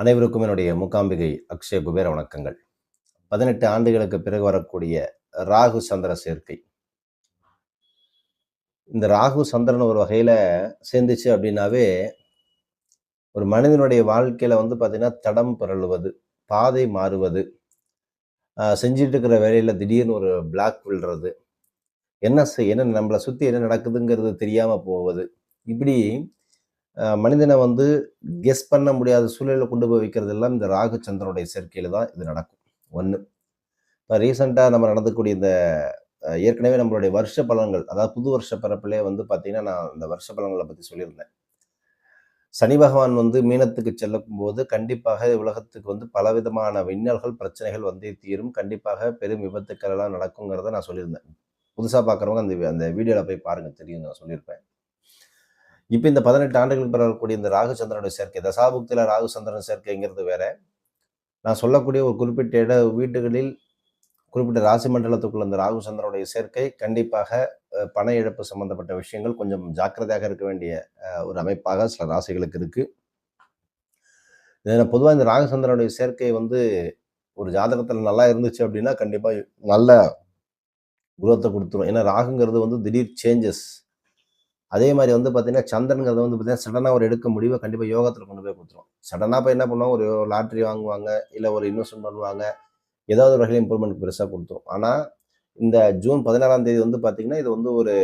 அனைவருக்கும் என்னுடைய மூகாம்பிகை அக்ஷய குபேர வணக்கங்கள். பதினெட்டு ஆண்டுகளுக்கு பிறகு வரக்கூடிய ராகு சந்திர சேர்க்கை. இந்த ராகு சந்திரன் ஒரு வகையில் சேர்ந்துச்சு அப்படின்னாவே ஒரு மனிதனுடைய வாழ்க்கையில் வந்து பார்த்திங்கன்னா தடம் புரளுவது பாதை மாறுவது செஞ்சிட்டு இருக்கிற வேலையில் திடீர்னு ஒரு பிளாக் விழுறது என்ன செய் என்ன நம்மளை சுற்றி என்ன நடக்குதுங்கிறது தெரியாமல் போவது இப்படி மனிதனை வந்து கெஸ் பண்ண முடியாத சூழலில் கொண்டு போய் வைக்கிறது எல்லாம் இந்த ராகு சந்திரனுடைய சேர்க்கையில் தான் இது நடக்கும். ஒன்று இப்போ ரீசெண்டாக நம்ம நடந்தக்கூடிய இந்த ஏற்கனவே நம்மளுடைய வருஷ பலன்கள் அதாவது புது வருஷ பிறப்பிலே வந்து பார்த்தீங்கன்னா நான் இந்த வருஷ பலன்களை பற்றி சொல்லியிருந்தேன். சனி பகவான் வந்து மீனத்துக்கு செல்லும் போது கண்டிப்பாக உலகத்துக்கு வந்து பலவிதமான விண்ணல்கள் பிரச்சனைகள் வந்தே தீரும். கண்டிப்பாக பெரும் விபத்துக்கள் எல்லாம் நடக்குங்கிறத நான் சொல்லியிருந்தேன். புதுசாக பார்க்குறவங்க அந்த அந்த வீடியோவில் போய் பாருங்கள் தெரியும் நான் சொல்லியிருப்பேன். இப்போ இந்த பதினெட்டு ஆண்டுகளுக்கு பிறகு வரக்கூடிய இந்த ராகுச்சந்திரனுடைய சேர்க்கை தசாபுக்தியில் ராகுச்சந்திரன் சேர்க்கைங்கிறது வேற. நான் சொல்லக்கூடிய ஒரு குறிப்பிட்ட இட வீடுகளில் குறிப்பிட்ட ராசி மண்டலத்துக்குள்ள இந்த ராகுச்சந்திரனுடைய சேர்க்கை கண்டிப்பாக பண இழப்பு சம்பந்தப்பட்ட விஷயங்கள் கொஞ்சம் ஜாக்கிரதையாக இருக்க வேண்டிய ஒரு அமைப்பாக சில ராசிகளுக்கு இருக்கு. இதில் பொதுவாக இந்த ராகுச்சந்திரனுடைய சேர்க்கை வந்து ஒரு ஜாதகத்தில் நல்லா இருந்துச்சு அப்படின்னா கண்டிப்பாக நல்ல குரோத்தை கொடுத்துரும். ஏன்னா ராகுங்கிறது வந்து திடீர் சேஞ்சஸ் அதே மாதிரி வந்து பார்த்தீங்கன்னா சந்திரங்கிறது வந்து பார்த்தீங்கன்னா சடனாக ஒரு எடுக்க முடிவை கண்டிப்பாக யோகத்தில் கொண்டு போய் கொடுத்துரும். சடனாக இப்போ என்ன பண்ணுவாங்க? ஒரு லாட்ரி வாங்குவாங்க இல்லை ஒரு இன்வெஸ்ட்மெண்ட் பண்ணுவாங்க. ஏதாவது ஒரு வகையில் இம்ப்ரூவ்மெண்ட் பெருசாக கொடுத்துரும். ஆனால் இந்த ஜூன் பதினாறாம் தேதி வந்து பார்த்திங்கன்னா இது வந்து ஒரு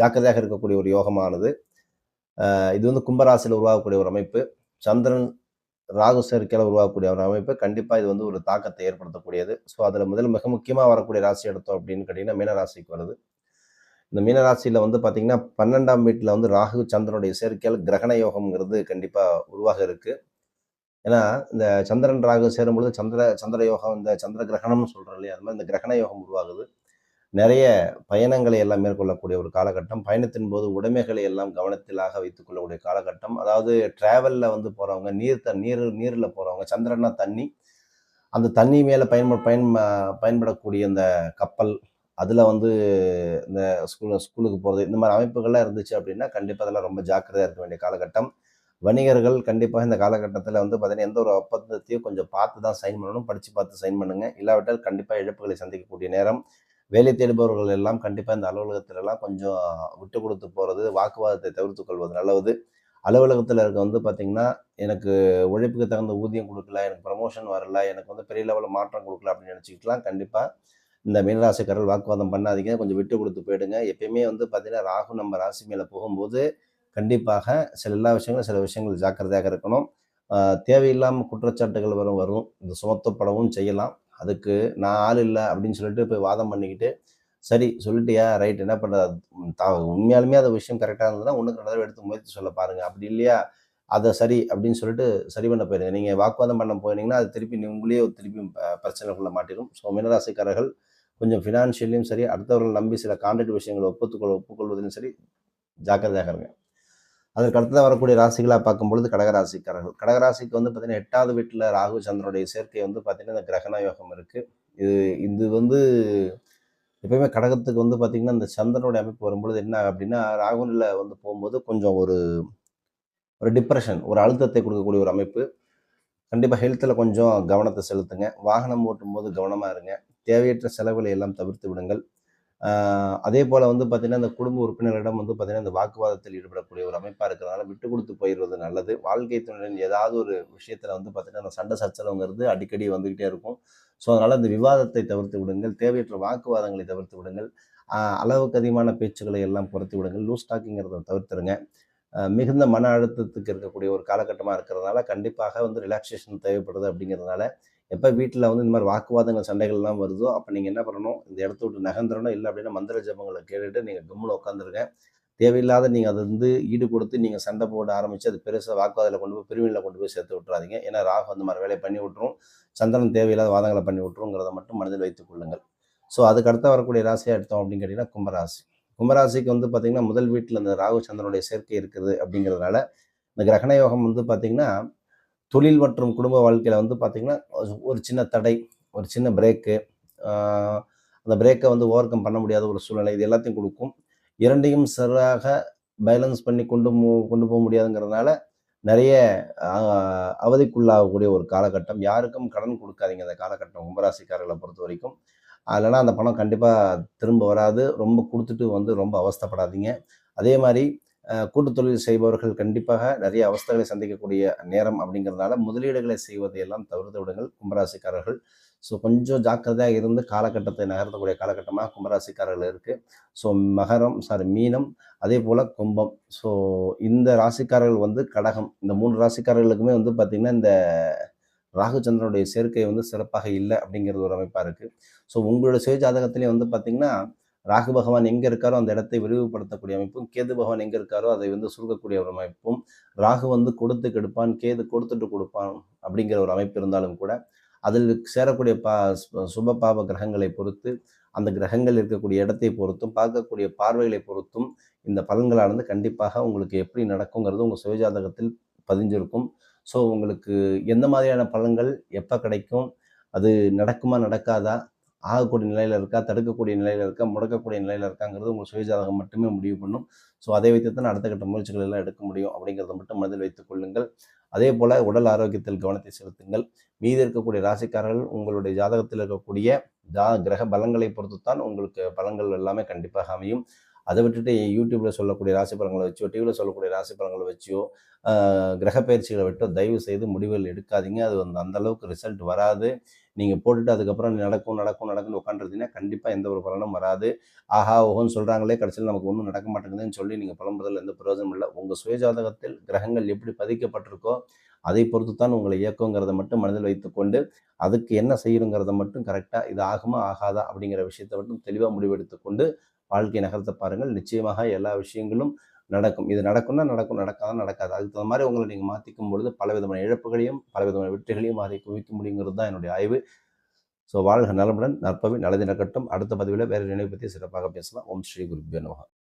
ஜாக்கிரதையாக இருக்கக்கூடிய ஒரு யோகமானது. இது வந்து கும்பராசியில் உருவாகக்கூடிய ஒரு அமைப்பு. சந்திரன் ராகு சேர்க்கையில் உருவாகக்கூடிய ஒரு அமைப்பு. கண்டிப்பாக இது வந்து ஒரு தாக்கத்தை ஏற்படுத்தக்கூடியது. ஸோ அதில் முதல்ல மிக முக்கியமாக வரக்கூடிய ராசி எடுத்தோம் அப்படின்னு கேட்டிங்கன்னா மீன ராசிக்கு வருது. இந்த மீனராசியில் வந்து பார்த்தீங்கன்னா பன்னெண்டாம் வீட்டில் வந்து ராகு சந்திரனுடைய சேர்க்கையால் கிரகண யோகம்ங்கிறது கண்டிப்பாக உருவாக இருக்குது ஏன்னா இந்த சந்திரன் ராகு சேரும்பொழுது சந்திர சந்திர யோகம் இந்த சந்திர கிரகணம்னு சொல்கிறோம் இல்லையா? அது மாதிரி இந்த கிரகண யோகம் உருவாகுது. நிறைய பயணங்களை எல்லாம் மேற்கொள்ளக்கூடிய ஒரு காலகட்டம். பயணத்தின் போது உடைமைகளை எல்லாம் கவனத்திலாக வைத்துக்கொள்ளக்கூடிய காலகட்டம். அதாவது டிராவலில் வந்து போகிறவங்க நீர் த நீர் நீரில் போகிறவங்க சந்திரனா தண்ணி. அந்த தண்ணி மேலே பயன்ப பயன் பயன்படக்கூடிய அந்த கப்பல் அதில் வந்து இந்த ஸ்கூல் ஸ்கூலுக்கு போகிறது இந்த மாதிரி அமைப்புகள்லாம் இருந்துச்சு அப்படின்னா கண்டிப்பாக அதெல்லாம் ரொம்ப ஜாக்கிரதையாக இருக்க வேண்டிய காலகட்டம். வணிகர்கள் கண்டிப்பாக இந்த காலகட்டத்தில் வந்து பார்த்தீங்கன்னா எந்த ஒரு ஒப்பந்தத்தையும் கொஞ்சம் பார்த்து தான் சைன் பண்ணணும் படித்து பார்த்து சைன் பண்ணுங்கள் இல்லாவிட்டால் கண்டிப்பாக இழப்புகளை சந்திக்கக்கூடிய நேரம். வேலை தேடுபவர்கள் எல்லாம் கண்டிப்பாக இந்த அலுவலகத்திலலாம் கொஞ்சம் விட்டு கொடுத்து போகிறது வாக்குவாதத்தை தவிர்த்து கொள்வது நல்லது. அலுவலகத்தில் இருக்க வந்து பார்த்தீங்கன்னா எனக்கு உழைப்புக்கு தகுந்த ஊதியம் கொடுக்கல எனக்கு ப்ரமோஷன் வரல எனக்கு வந்து பெரிய லெவலில் மாற்றம் கொடுக்கல அப்படின்னு நினச்சிக்கிட்டுலாம் கண்டிப்பாக இந்த மீனராசிக்காரர்கள் வாக்குவாதம் பண்ணாதீங்க. கொஞ்சம் விட்டு கொடுத்து போயிடுங்க. எப்பயுமே வந்து பார்த்தீங்கன்னா ராகு நம்ம ராசி மேலே போகும்போது கண்டிப்பாக சில எல்லா விஷயங்களும் சில விஷயங்கள் ஜாக்கிரதையாக இருக்கணும். தேவையில்லாமல் குற்றச்சாட்டுகள் வரும் வரும். இந்த சுமத்தப்படவும் செய்யலாம். அதுக்கு நான் ஆள் இல்லை அப்படின்னு சொல்லிட்டு போய் வாதம் பண்ணிக்கிட்டு சரி சொல்லிட்டியா? ரைட். என்ன பண்ணுறது உண்மையாலுமே அந்த விஷயம் கரெக்டாக இருந்ததுன்னா ஒன்றுக்கு ரெண்டு தடவை எடுத்து முயற்சி சொல்ல பாருங்கள் அப்படி இல்லையா? அதை சரி அப்படின்னு சொல்லிட்டு சரி பண்ண போயிருங்க நீங்கள் வாக்குவாதம் பண்ண போயிருந்தீங்கன்னா அது திருப்பி உங்களையே திருப்பி பிரச்சனைக்குள்ளே மாட்டிடும். ஸோ மீனராசிக்காரர்கள் கொஞ்சம் ஃபினான்ஷியலையும் சரி அடுத்தவர்கள் நம்பி சில கான்ட்ராக்ட் விஷயங்களை ஒப்புக்கொள் ஒப்புக்கொள்வதிலும் சரி ஜாக்கிரதையாக இருங்க. அதற்கு அடுத்ததாக வரக்கூடிய ராசிகளாக பார்க்கும்பொழுது கடகராசிக்காரர்கள். கடகராசிக்கு வந்து பார்த்தீங்கன்னா எட்டாவது வீட்டில் ராகு சந்திரனுடைய சேர்க்கை வந்து பார்த்தீங்கன்னா இந்த கிரகண யோகம் இருக்குது இது இது வந்து எப்பயுமே கடகத்துக்கு வந்து பார்த்திங்கன்னா இந்த சந்திரனுடைய அமைப்பு வரும்பொழுது என்ன அப்படின்னா ராகுனில் வந்து போகும்போது கொஞ்சம் ஒரு ஒரு டிப்ரெஷன் ஒரு அழுத்தத்தை கொடுக்கக்கூடிய ஒரு அமைப்பு. கண்டிப்பாக ஹெல்த்தில் கொஞ்சம் கவனத்தை செலுத்துங்க. வாகனம் ஓட்டும்போது கவனமாக இருங்க. தேவையற்ற செலவுகளை எல்லாம் தவிர்த்து விடுங்கள். அதே போல் வந்து பார்த்திங்கன்னா இந்த குடும்ப உறுப்பினர்களிடம் வந்து பார்த்திங்கன்னா இந்த வாக்குவாதத்தில் ஈடுபடக்கூடிய ஒரு அமைப்பாக இருக்கிறதுனால விட்டு கொடுத்து போயிடுவது நல்லது. வாழ்க்கை துணையின் ஏதாவது ஒரு விஷயத்தில் வந்து பார்த்திங்கன்னா அந்த சண்டை சச்சரவுங்கிறது அடிக்கடி வந்துக்கிட்டே இருக்கும். ஸோ அதனால் இந்த விவாதத்தை தவிர்த்து விடுங்கள். தேவையற்ற வாக்குவாதங்களை தவிர்த்து விடுங்கள். அளவுக்கு அதிகமான பேச்சுக்களை எல்லாம் குறைத்து விடுங்கள். லூஸ் டாக்கிங்கிறத தவிர்த்துருங்க. மிகுந்த மன அழுத்தத்துக்கு இருக்கக்கூடிய ஒரு காலகட்டமாக இருக்கிறதுனால கண்டிப்பாக வந்து ரிலாக்ஸேஷன் தேவைப்படுது அப்படிங்கிறதுனால எப்போ வீட்டில் வந்து இந்த மாதிரி வாக்குவாதங்கள் சண்டைகள்லாம் வருதோ அப்போ நீங்கள் என்ன பண்ணணும்? இந்த இடத்த விட்டு நகர்ந்துடணும். இல்லை அப்படின்னா மந்திர ஜபங்களை கேட்டுட்டு நீங்கள் கம்முன்னு உட்காந்துருங்க தேவையில்லாத நீங்கள் அதை வந்து ஈடு கொடுத்து நீங்கள் சண்டை போட ஆரம்பித்து அது பெருசாக வாக்குவாதத்தில் கொண்டு போய் பிரிவினில் கொண்டு போய் சேர்த்து விட்றாதீங்க ஏன்னா ராகு அந்த மாதிரி வேலையை பண்ணி விட்ரும் சந்திரன் தேவையில்லாத வாதங்களை பண்ணி விட்ருங்கிறத மட்டும் மனதில் வைத்துக் கொள்ளுங்கள். ஸோ அதுக்கு அடுத்த வரக்கூடிய ராசியாக எடுத்தோம் அப்படின்னு கேட்டிங்கன்னா கும்பராசி. கும்பராசிக்கு வந்து பார்த்திங்கன்னா முதல் வீட்டில் இந்த ராகு சந்திரனுடைய சேர்க்கை இருக்குது அப்படிங்கிறதுனால இந்த கிரகண யோகம் வந்து பார்த்திங்கன்னா தொழில் மற்றும் குடும்ப வாழ்க்கையில் வந்து பார்த்திங்கன்னா ஒரு சின்ன தடை ஒரு சின்ன பிரேக்கு அந்த பிரேக்கை வந்து ஓவர் கம் பண்ண முடியாத ஒரு சூழ்நிலை இது எல்லாத்தையும் கொடுக்கும். இரண்டையும் சரியாக பேலன்ஸ் பண்ணி கொண்டு மு கொண்டு போக முடியாதுங்கிறதுனால நிறைய அவதிக்குள்ளாகக்கூடிய ஒரு காலகட்டம். யாருக்கும் கடன் கொடுக்காதீங்க அந்த காலகட்டம் கும்பராசிக்காரர்களை பொறுத்த வரைக்கும். இல்லைன்னா அந்த பணம் கண்டிப்பாக திரும்ப வராது. ரொம்ப கொடுத்துட்டு வந்து ரொம்ப அவஸ்தைப்படாதீங்க. அதே மாதிரி கூட்டு தொழில் செய்பவர்கள் கண்டிப்பாக நிறைய அவஸ்தைகளை சந்திக்கக்கூடிய நேரம் அப்படிங்கிறதுனால முதலீடுகளை செய்வதை எல்லாம் தவிர்த்து விடுங்கள். கும்பராசிக்காரர்கள். ஸோ கொஞ்சம் ஜாக்கிரதையாக இருந்து காலகட்டத்தை நகர்த்தக்கூடிய காலகட்டமாக கும்பராசிக்காரர்கள் இருக்குது ஸோ மகரம் சாரி மீனம் அதே போல் கும்பம். ஸோ இந்த ராசிக்காரர்கள் வந்து கடகம். இந்த மூணு ராசிக்காரர்களுக்குமே வந்து பார்த்திங்கன்னா இந்த ராகுச்சந்திரனுடைய சேர்க்கை வந்து சிறப்பாக இல்லை அப்படிங்கிறது ஒரு அமைப்பாக இருக்குது ஸோ உங்களோட சுய ஜாதகத்திலே வந்து பார்த்திங்கன்னா ராகு பகவான் எங்கே இருக்காரோ அந்த இடத்தை விரிவுபடுத்தக்கூடிய அமைப்பும் கேது பகவான் எங்கே இருக்காரோ அதை வந்து சுருக்கக்கூடிய ஒரு அமைப்பும் ராகு வந்து கொடுத்து கெடுப்பான் கேது கொடுத்துட்டு கொடுப்பான் அப்படிங்கிற ஒரு அமைப்பு இருந்தாலும் கூட அதில் சேரக்கூடிய பா சுப பாப கிரகங்களை பொறுத்து அந்த கிரகங்கள் இருக்கக்கூடிய இடத்தை பொறுத்தும் பார்க்கக்கூடிய பார்வைகளை பொறுத்தும் இந்த பலன்களானது கண்டிப்பாக உங்களுக்கு எப்படி நடக்குங்கிறது உங்கள் சுயஜாதகத்தில் பதிஞ்சிருக்கும். ஸோ உங்களுக்கு எந்த மாதிரியான பலன்கள் எப்போ கிடைக்கும்? அது நடக்குமா நடக்காதா? ஆகக்கூடிய நிலையில் இருக்கா தடுக்கக்கூடிய நிலையில் இருக்கா முடக்கக்கூடிய நிலையில் இருக்காங்கிறது உங்கள் சுயஜாதகம் மட்டுமே முடிவு பண்ணும். ஸோ அதை வைத்து தான் அடுத்த கட்ட முயற்சிகள் எல்லாம் எடுக்க முடியும் அப்படிங்கிறத மட்டும் மனதில் வைத்துக் கொள்ளுங்கள். அதே போல் உடல் ஆரோக்கியத்தில் கவனத்தை செலுத்துங்கள். மீதி இருக்கக்கூடிய ராசிக்காரர்கள் உங்களுடைய ஜாதகத்தில் இருக்கக்கூடிய ஜா கிரக பலங்களை பொறுத்து தான் உங்களுக்கு பலங்கள் எல்லாமே கண்டிப்பாக அமையும். அதை விட்டுட்டு யூடியூப்ல சொல்லக்கூடிய ராசி பலன்களை வச்சோ டிவியில் சொல்லக்கூடிய ராசி பலன்களை வச்சோ கிரகப்பயிற்சிகளை விட்டோ தயவு செய்து முடிவுகள் எடுக்காதீங்க. அது வந்து அந்த அளவுக்கு ரிசல்ட் வராது. நீங்கள் போட்டுட்டு அதுக்கப்புறம் நடக்கும் நடக்கும் நடக்கும்னு உட்காந்துருந்தீங்கன்னா கண்டிப்பாக எந்த ஒரு பலனும் வராது. ஆஹா ஓஹோன்னு சொல்கிறாங்களே கடைசியில் நமக்கு ஒன்றும் நடக்க மாட்டேங்குதுன்னு சொல்லி நீங்கள் புலம்புறதுல எந்த பிரயோஜனம் இல்லை. உங்கள் சுயஜாதகத்தில் கிரகங்கள் எப்படி பதிக்கப்பட்டிருக்கோ அதை பொறுத்து தான் உங்களை இயக்குங்கிறத மட்டும் மனதில் வைத்துக்கொண்டு அதுக்கு என்ன செய்யணுங்கிறத மட்டும் கரெக்டாக இது ஆகுமா ஆகாதா அப்படிங்கிற விஷயத்தை மட்டும் தெளிவாக முடிவெடுத்துக்கொண்டு வாழ்க்கை நகர்த்த பாருங்கள். நிச்சயமாக எல்லா விஷயங்களும் நடக்கும். இது நடக்கும்னா நடக்கும். நடக்காதான் நடக்காது. அதுக்கு தகுந்த மாதிரி உங்களை நீங்கள் மாற்றிக்கும் பொழுது பல விதமான இழப்புகளையும் பல விதமான வெற்றிகளையும் அதை குவிக்க முடியுங்கிறது தான் என்னுடைய ஆய்வு. ஸோ வாழ்க நலமுடன். நற்பவி நல்லது நடக்கட்டும் அடுத்த பதிவில் வேறு நினைவு பற்றி சிறப்பாக பேசலாம். ஓம் ஸ்ரீ குருபியோ நமகா